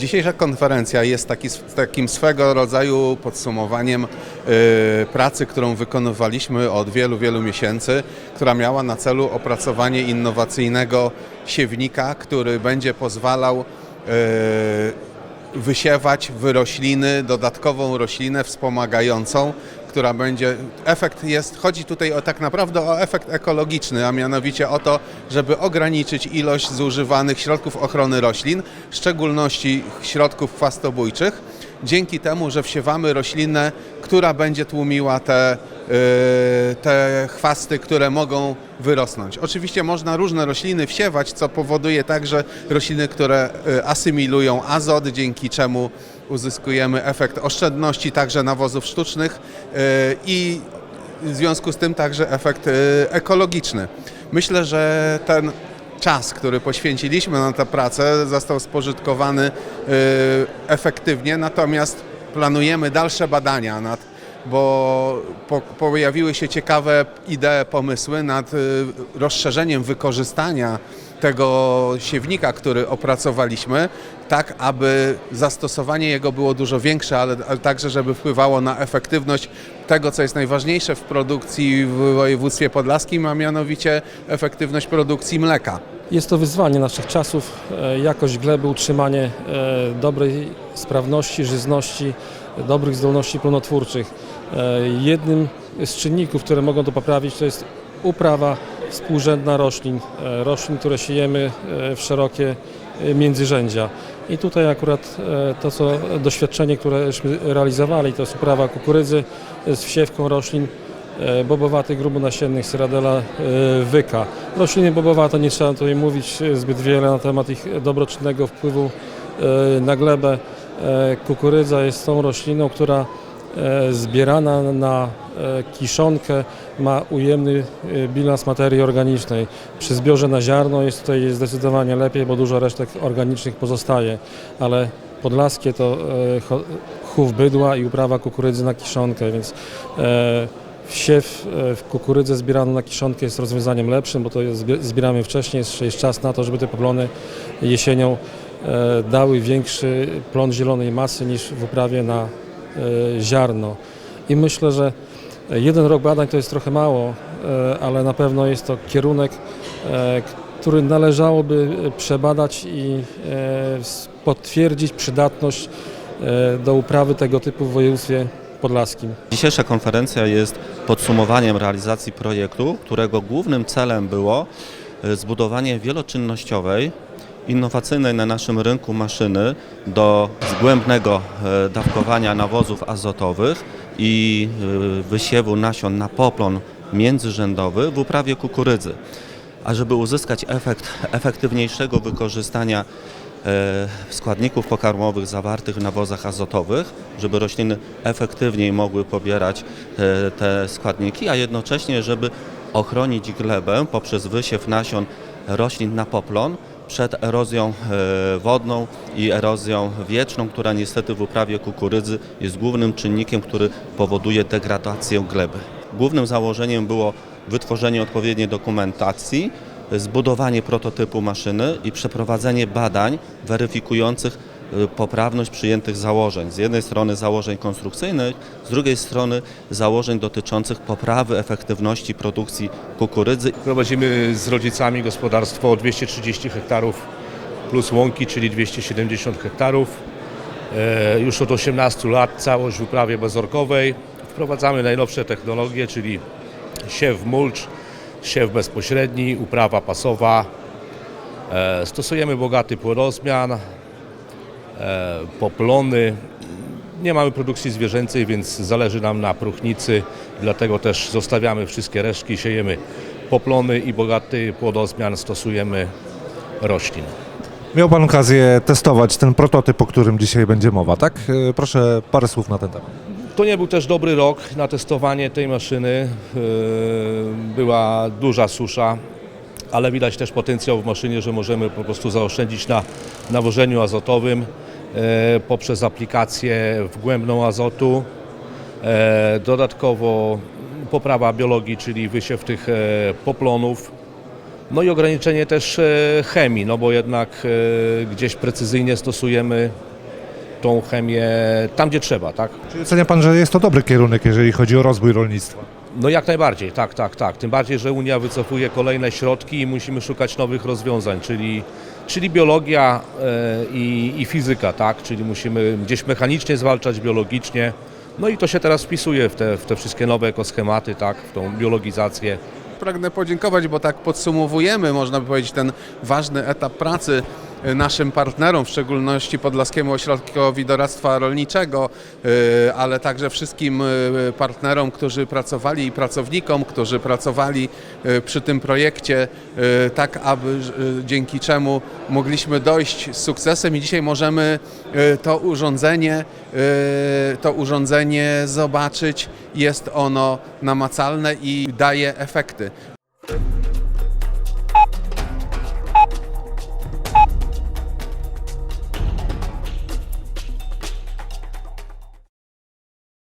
Dzisiejsza konferencja jest taki, takim swego rodzaju podsumowaniem y, pracy, którą wykonywaliśmy od wielu, wielu miesięcy, która miała na celu opracowanie innowacyjnego siewnika, który będzie pozwalał y, wysiewać w rośliny dodatkową roślinę wspomagającą, która będzie. Efekt jest, chodzi tutaj o tak naprawdę o efekt ekologiczny, a mianowicie o to, żeby ograniczyć ilość zużywanych środków ochrony roślin, w szczególności środków chwastobójczych, dzięki temu, że wsiewamy roślinę, która będzie tłumiła te, yy, te chwasty, które mogą wyrosnąć. Oczywiście można różne rośliny wsiewać, co powoduje także rośliny, które yy, asymilują azot, dzięki czemu uzyskujemy efekt oszczędności także nawozów sztucznych yy, i w związku z tym także efekt yy, ekologiczny. Myślę, że ten czas, który poświęciliśmy na tę pracę, został spożytkowany yy, efektywnie, natomiast planujemy dalsze badania nad bo po, pojawiły się ciekawe idee, pomysły nad y, rozszerzeniem wykorzystania tego siewnika, który opracowaliśmy, tak aby zastosowanie jego było dużo większe, ale, ale także żeby wpływało na efektywność tego, co jest najważniejsze w produkcji w województwie podlaskim, a mianowicie efektywność produkcji mleka. Jest to wyzwanie naszych czasów, e, jakość gleby, utrzymanie e, dobrej sprawności, żyzności, dobrych zdolności plonotwórczych. E, Jednym z czynników, które mogą to poprawić, to jest uprawa współrzędna roślin, e, roślin, które siejemy e, w szerokie e, międzyrzędzia. I tutaj akurat to, co doświadczenie, któreśmy realizowali, to jest uprawa kukurydzy z wsiewką roślin bobowatych, grubonasiennych, syradela wyka. Rośliny bobowate, nie trzeba tutaj mówić zbyt wiele na temat ich dobroczynnego wpływu na glebę. Kukurydza jest tą rośliną, która zbierana na e, kiszonkę ma ujemny e, bilans materii organicznej. Przy zbiorze na ziarno jest tutaj zdecydowanie lepiej, bo dużo resztek organicznych pozostaje, ale podlaskie to e, chów bydła i uprawa kukurydzy na kiszonkę, więc e, Wsiew e, w kukurydzę zbieraną na kiszonkę jest rozwiązaniem lepszym, bo to zbieramy wcześniej, jest czas na to, żeby te poplony jesienią e, dały większy plon zielonej masy niż w uprawie na e, ziarno. I myślę, że jeden rok badań to jest trochę mało, e, ale na pewno jest to kierunek, e, który należałoby przebadać i e, potwierdzić przydatność e, do uprawy tego typu w województwie podlaskim. Dzisiejsza konferencja jest podsumowaniem realizacji projektu, którego głównym celem było e, zbudowanie wieloczynnościowej, innowacyjnej na naszym rynku maszyny do zgłębnego e, dawkowania nawozów azotowych i e, wysiewu nasion na poplon międzyrzędowy w uprawie kukurydzy. A żeby uzyskać efekt efektywniejszego wykorzystania e, składników pokarmowych zawartych w nawozach azotowych, żeby rośliny efektywniej mogły pobierać te składniki, a jednocześnie, żeby ochronić glebę poprzez wysiew nasion roślin na poplon przed erozją e, wodną i erozją wietrzną, która niestety w uprawie kukurydzy jest głównym czynnikiem, który powoduje degradację gleby. Głównym założeniem było wytworzenie odpowiedniej dokumentacji, zbudowanie prototypu maszyny i przeprowadzenie badań weryfikujących poprawność przyjętych założeń. Z jednej strony założeń konstrukcyjnych, z drugiej strony założeń dotyczących poprawy efektywności produkcji kukurydzy Prowadzimy z rodzicami gospodarstwo 230 hektarów plus łąki, czyli 270 hektarów. E, Już od 18 lat całość w uprawie bezorkowej. Wprowadzamy najnowsze technologie, czyli siew mulcz, siew bezpośredni, uprawa pasowa. E, Stosujemy bogaty płodozmian, poplony. Nie mamy produkcji zwierzęcej, więc zależy nam na próchnicy, dlatego też zostawiamy wszystkie resztki, siejemy poplony i bogaty płodozmian stosujemy roślin. Miał Pan okazję testować ten prototyp, o którym dzisiaj będzie mowa, tak? E, Proszę parę słów na ten temat. To nie był też dobry rok na testowanie tej maszyny. Yy, Była duża susza, ale widać też potencjał w maszynie, że możemy po prostu zaoszczędzić na nawożeniu azotowym poprzez aplikację wgłębną azotu. E, Dodatkowo poprawa biologii, czyli wysiew tych e, poplonów. No i ograniczenie też e, chemii, no bo jednak e, gdzieś precyzyjnie stosujemy tą chemię tam, gdzie trzeba, tak? Czy ocenia Pan, że jest to dobry kierunek, jeżeli chodzi o rozwój rolnictwa? No jak najbardziej, tak, tak, tak. Tym bardziej, że Unia wycofuje kolejne środki i musimy szukać nowych rozwiązań, czyli, czyli biologia e, i, i fizyka, tak? Czyli musimy gdzieś mechanicznie zwalczać, biologicznie. No i to się teraz wpisuje w te, w te wszystkie nowe ekoschematy, tak? W tą biologizację. Pragnę podziękować, bo tak podsumowujemy, można by powiedzieć, ten ważny etap pracy naszym partnerom, w szczególności Podlaskiemu Ośrodkowi Doradztwa Rolniczego, y, ale także wszystkim y, partnerom, którzy pracowali i pracownikom, którzy pracowali przy tym projekcie, tak aby dzięki czemu mogliśmy dojść z sukcesem i dzisiaj możemy to urządzenie, to urządzenie zobaczyć. Jest ono namacalne i daje efekty.